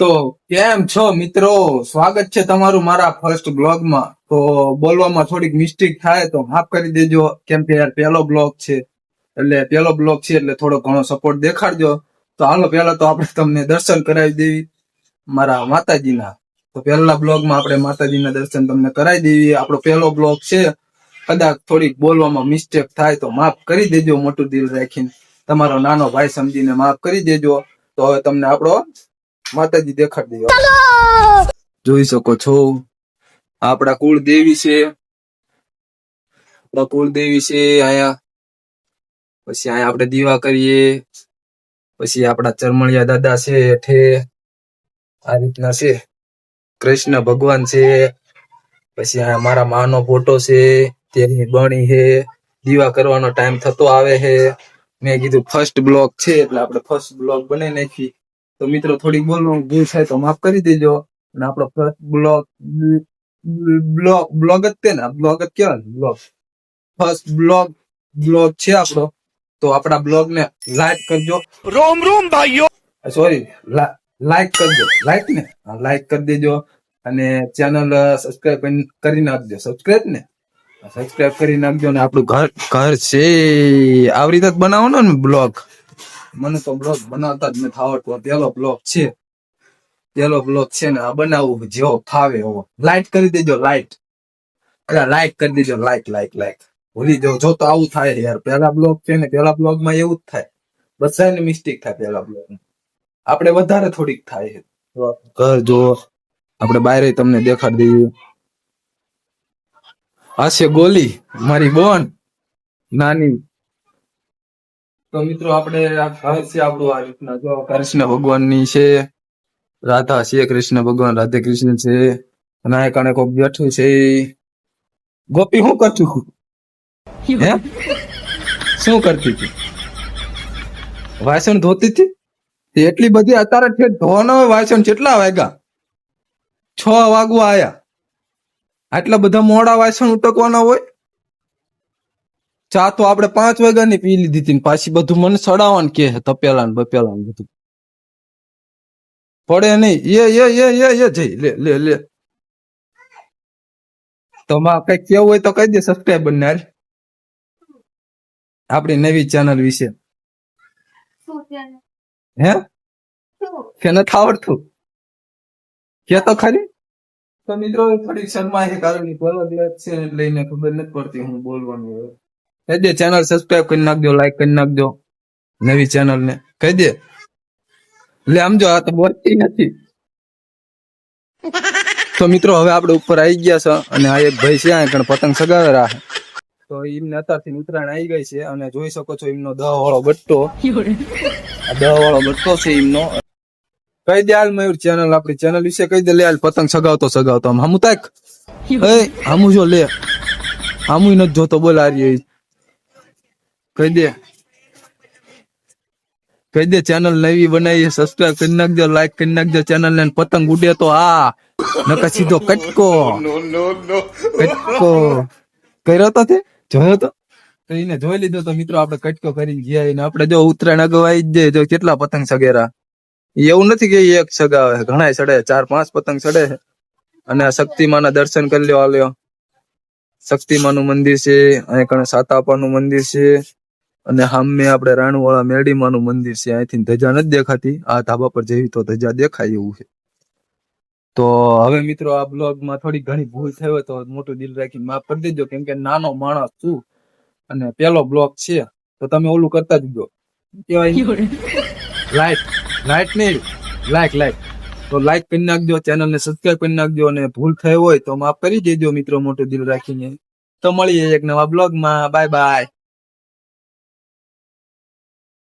તો કેમ છો મિત્રો? સ્વાગત છે તમારું મારા ફર્સ્ટ બ્લોગમાં તો બોલવામાં થોડીક મિસ્ટેક થાય તો માફ કરી દેજો. કેમ કે યાર પહેલો બ્લોગ છે, એટલે પહેલો બ્લોગ છે એટલે થોડો ઘણો સપોર્ટ દેખાડજો. તો હાલો, પહેલા તો આપણે તમને દર્શન કરાવી દેવી મારા માતાજીના. તો પહેલા બ્લોગમાં આપણે માતાજીના દર્શન તમને કરાવી દેવી. આપણો પહેલો બ્લોગ છે. કદાચ થોડીક બોલવામાં મિસ્ટેક થાય તો માફ કરી દેજો, મોટું દિલ રાખીને. તમારો નાનો ભાઈ સમજીને માફ કરી દેજો. તો હવે તમને આપણો માતાજી દેખાડી દેવા જોઈ શકો છો. આપણા કુળ દેવી છે. આપણા કુળ છે આયા. પછી આયા આપણે દીવા કરીએ. પછી આપણા ચરમણિયા દાદા છે હેઠે. આ રીતના છે. કૃષ્ણ ભગવાન છે. પછી આયા મારા માનો ફોટો છે. તેની બણી છે. દીવા કરવાનો ટાઈમ થતો આવે છે. મેં કીધું ફર્સ્ટ બ્લોક છે એટલે આપણે ફર્સ્ટ બ્લોક બનાવી નાખી તો મિત્રો થોડીક બોલવાનું ભૂલ થાય તો માફ કરી દેજો. અને આપણો ફર્સ્ટ બ્લોગ બ્લોગ બ્લોગ જ તે ને બ્લોગ જ કહેવાય બ્લોગ ફર્સ્ટ બ્લોગ બ્લોગ છે આપણો. તો આપણા બ્લોગ ને લાઈક કરજો. રોમ રોમ ભાઈઓ! સોરી લાઈક કરજો. લાઈક ને? લાઈક કરી દેજો. અને ચેનલ સબસ્ક્રાઇબ કરી નાખજો. સબસ્ક્રાઇબ ને? સબસ્ક્રાઇબ કરી નાખજો ને આપણું ઘર ઘર છે. આવી રીતે જ બનાવવાનો ને બ્લોગ મને તો બ્લોગ બનાવતા જ નથી આવડતો. પેલો બ્લોગ છે. પેલો બ્લોગ છે ને, આ બનાવવું જેવો ફાવે એવો. લાઈટ કરી દેજો લાઈટ અરે લાઈક કરી દેજો લાઈક લાઈક લાઈક ભૂલી જાઓ. જો તો આવું થાય યાર. પેલા બ્લોગ છે ને પેલા બ્લોગમાં એવું જ થાય. બધાને મિસ્ટેક થાય પેલા બ્લોગ આપણે વધારે થોડીક થાય ઘર જો, આપણે બહાર તમને દેખાડી દઈએ. આ છે ગોલી, મારી બોન. નાની. તો મિત્રો આપણે છે આપણું આ રીતના જો કૃષ્ણ ભગવાનની છે, રાધા છે કૃષ્ણ ભગવાન, રાધે કૃષ્ણ છે અને આ કોક બેઠું છે ગોપી શું કરતું હે? શું કરતી હતી? વાસણ ધોતી હતી? એટલી બધી અત્યારે છે, ધોવાનો વાસણ કેટલા વાગ્યા? છ વાગવા આયા. આટલા બધા મોડા વાસણ ઉટકવાના હોય? ચા તો આપણે પાંચ વાગ્યાની પી લીધી હતી પાછી બધું મને સડાવવાનું કે તપેલા ને બપેલા ને બધું. પડે નહીં. એ એ એ એ જઈ લે લે લે. તો માં કઈ કેવું હોય તો કહી દે સબસ્ક્રાઈબ બનનાર. આપણી નવી ચેનલ વિશે. હે? કે નથી આવડતું? કે તો ખરી? તો મિત્રો થોડીક શર્મા છે કારણ કે પહેલો દિવસ છે લઈને ખબર નથી પડતી હું બોલવાનું કહી દે ચેનલ સબસ્ક્રાઇબ કરી નાખજો લાઈક કરી નાખજો નવી ચેનલ ને. કહી દે. લે સમજો આ તો બોલતી નથી. તો મિત્રો હવે આપણે ઉપર આવી ગયા છે અને આ એક ભાઈ છે કણ પતંગ સગાવે રાખે. તો એમને અત્યારથી ઉત્તરાયણ આવી ગઈ છે અને જોઈ શકો છો એમનો દહ વાળો બટ્ટો. આ દહ વાળો બટ્ટો છે એમનો. કહી દે હાલ મયુર ચેનલ આપણી ચેનલ વિશે કહી દે લે હાલ પતંગ સગાવતો સગાવતો આમ. હમુ તાક. હમુ જો લે. હમુ નથી જોતો બોલારી કહી દે. કહી દે ચેનલ નવી બનાવી સબસ્ક્રાઇબ કરી નાખજો લાઈક કરી નાખજો ચેનલ ને પતંગ ઉડે તો આ નકર સીધો કટકો. કટકો. કર્યો તો તે? જોયો તો? એને જોઈ લીધો તો મિત્રો આપણે કટકો કરીને ગયા એને. આપણે જો ઉત્તરાયણ અગવાઈ જ જો કેટલા પતંગ સગેરા. એવું નથી કે એક સગાવે. ઘણા સડે, ચાર પાંચ પતંગ ચડે અને શક્તિમાના ના દર્શન કરી લ્યો, આ લ્યો. શક્તિમાનું મંદિર છે, અહીંયા કણે સાતાપા નું મંદિર છે. અને સામે આપણે રાણુવાળા મેડીમાનું મંદિર છે અહીંથી ધજા નથી દેખાતી. આ ધાબા પર જેવી તો ધજા દેખાય એવું છે. તો હવે મિત્રો આ બ્લોગમાં થોડી ઘણી ભૂલ થઈ હોય તો મોટું દિલ રાખી માફ કરી દેજો કેમ કે નાનો માણસ છું અને પેલો બ્લોગ છે તો તમે ઓલું કરતા જજો કેવાય કહેવાય? લાઈક લાઈક નહીં લાઈક લાઈક. તો લાઈક કરી નાખજો ચેનલને સબસ્ક્રાઈબ કરી નાખજો અને ભૂલ થઈ હોય તો માફ કરી દેજો મિત્રો મોટું દિલ રાખીને. તો મળીએ એક નવા બ્લોગમાં. Bye bye.